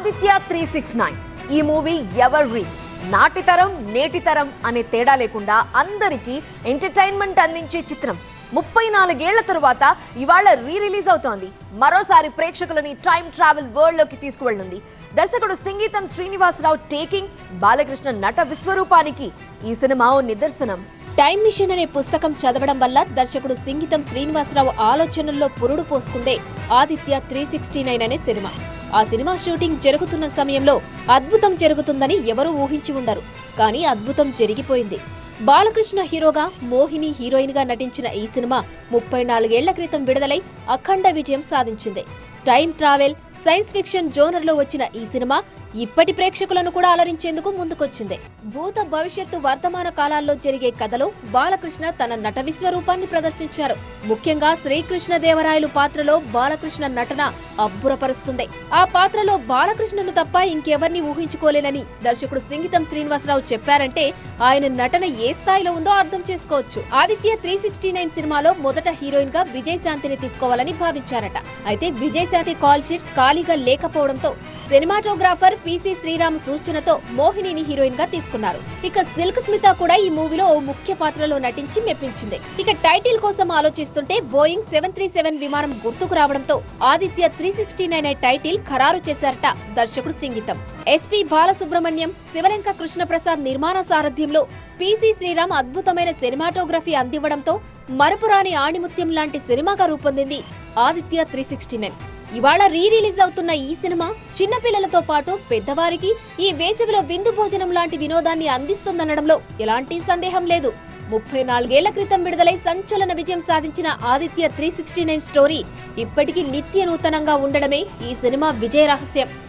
Aditya three six nine. ఈ movie ఎవర్ రీ? నాటి తరం నేటి తరం అనే తేడా లేకుండా అందరికీ ఎంటర్టైన్మెంట్ అందించే చిత్రం. ముప్పై నాలుగేళ్ళ తరువాత ఇవాళ రీ రిలీజ్ అవుతోంది. మరోసారి ప్రేక్షకులని టైం ట్రావెల్ వరల్డ్లోకి తీసుకువెళ్ళనుంది. దర్శకుడు సంగీతం శ్రీనివాసరావు టేకింగ్ బాలకృష్ణ నట విశ్వరూపానికి ఈ సినిమా ఓ నిదర్శనం. టైం మిషన్ అనే పుస్తకం చదవడం వల్ల దర్శకుడు సింగితం శ్రీనివాసరావు ఆలోచనల్లో పురుడు పోసుకుందే ఆదిత్య త్రీ సిక్స్టీ నైన్ అనే సినిమా. ఆ సినిమా షూటింగ్ జరుగుతున్న సమయంలో అద్భుతం జరుగుతుందని ఎవరూ ఊహించి ఉండరు. కానీ అద్భుతం జరిగిపోయింది. బాలకృష్ణ హీరోగా మోహిని హీరోయిన్గా నటించిన ఈ సినిమా ముప్పై నాలుగేళ్ళ క్రితం విడుదలై అఖండ విజయం సాధించింది. టైం ట్రావెల్ సైన్స్ ఫిక్షన్ జోనర్లో వచ్చిన ఈ సినిమా ఇప్పటి ప్రేక్షకులను కూడా అలరించేందుకు ముందుకొచ్చింది. భూత భవిష్యత్తు వర్తమాన కాలాల్లో జరిగే కథలో బాలకృష్ణ తన నట విశ్వరూపాన్ని ప్రదర్శించారు. ముఖ్యంగా శ్రీకృష్ణ దేవరాయలు పాత్రలో బాలకృష్ణ నటన అబ్బురపరుస్తుంది. ఆ పాత్రలో బాలకృష్ణను తప్ప ఇంకెవర్ని ఊహించుకోలేనని దర్శకుడు సింగితం శ్రీనివాసరావు చెప్పారంటే ఆయన నటన ఏ స్థాయిలో ఉందో అర్థం చేసుకోవచ్చు. ఆదిత్య త్రీ సిక్స్టీ నైన్ సినిమాలో మొదట హీరోయిన్గా విజయశాంతిని తీసుకోవాలని భావించారట. అయితే విజయశాంతి కాల్ షీట్స్ ఖాళీగా లేకపోవడంతో సినిమాటోగ్రాఫర్ పీసీ శ్రీరామ్ సూచనతో మోహినిని హీరోయిన్గా తీసుకున్నారు. ఇక సిల్క్ స్మిత కూడా ఈ మూవీలో ఓ ముఖ్య పాత్రలో నటించి మెప్పించింది. ఇక టైటిల్ కోసం ఆలోచిస్తుంటే బోయింగ్ సెవెన్ త్రీ సెవెన్ విమానం గుర్తుకు రావడంతో ఆదిత్య త్రీ సిక్స్టీ నైన్ అనే టైటిల్ ఖరారు చేశారట దర్శకుడు సింగీతం. ఎస్పీ బాలసుబ్రహ్మణ్యం శివలంక కృష్ణప్రసాద్ నిర్మాణ సారథ్యంలో పీసీ శ్రీరామ్ అద్భుతమైన సినిమాటోగ్రఫీ అందివ్వడంతో మరపురాని ఆణిముత్యం లాంటి సినిమాగా రూపొందింది ఆదిత్య త్రీ సిక్స్టీ నైన్. ఇవాళ రీ రిలీజ్ అవుతున్న ఈ సినిమా చిన్నపిల్లలతో పాటు పెద్దవారికి ఈ వేసవిలో విందు భోజనం లాంటి వినోదాన్ని అందిస్తుందనడంలో ఎలాంటి సందేహం లేదు. ముప్పై నాలుగేళ్ళ క్రితం విడుదలై సంచలన విజయం సాధించిన Aditya three sixty nine story ఇప్పటికీ నిత్య నూతనంగా ఉండడమే ఈ సినిమా విజయ రహస్యం.